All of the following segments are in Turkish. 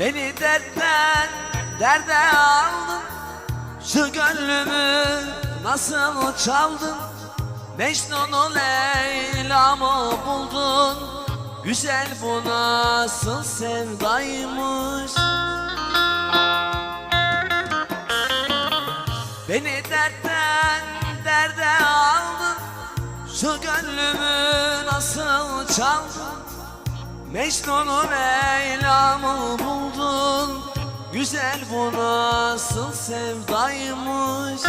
Beni dertten derde aldın. Şu gönlümü nasıl çaldın? Mecnun'u Leyla'mı buldun. Güzel bu nasıl sevdaymış. Beni dertten derde aldın. Şu gönlümü nasıl çaldın Mecnun'u Leyla'mı buldun. Güzel bu nasıl sevdaymış.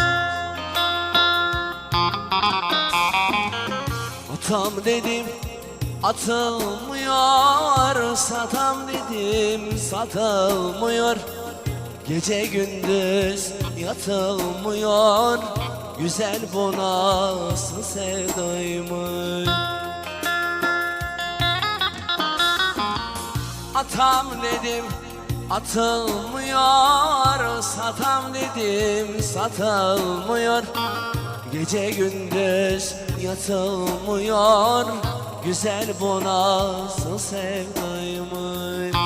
Atam dedim atılmıyor. Satam dedim satılmıyor. Gece gündüz yatılmıyor. Güzel bu nasıl sevdaymış Atam dedim atılmıyor. Satam dedim satılmıyor. Gece gündüz yatılmıyor. Güzel bu nasıl sevdaymış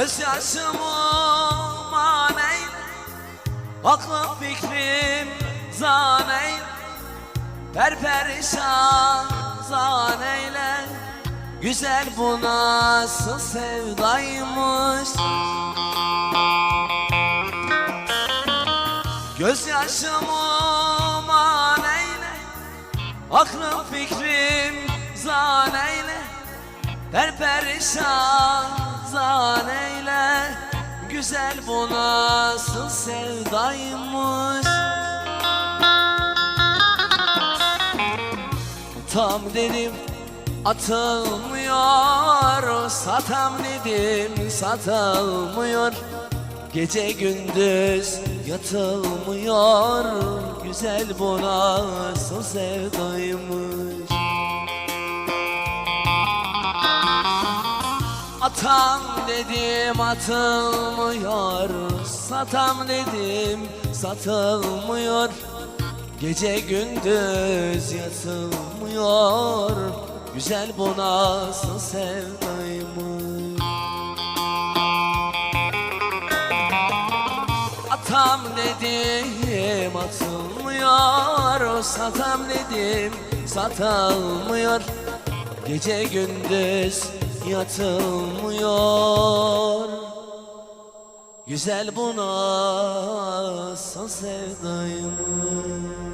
Gözyaşımı maneyle Aklım fikrim zaneyle Perperişan zaneyle Güzel bu nasıl sevdaymış. Gözyaşımı maneyle Aklım fikrim zaneyle Perperişan zaneyle Güzel bu nasıl sevdaymış. Tam dedim atılmıyor. Satam dedim satılmıyor. Gece gündüz yatılmıyor. Güzel bu nasıl sevdaymış dedim atılmıyor. Satam dedim satılmıyor. Gece gündüz yatılmıyor. Güzel bu nasıl sevdaymış? Atam dedim atılmıyor. Satam dedim satılmıyor. Gece gündüz yatılmıyor. Güzel bu nasıl sevdaymış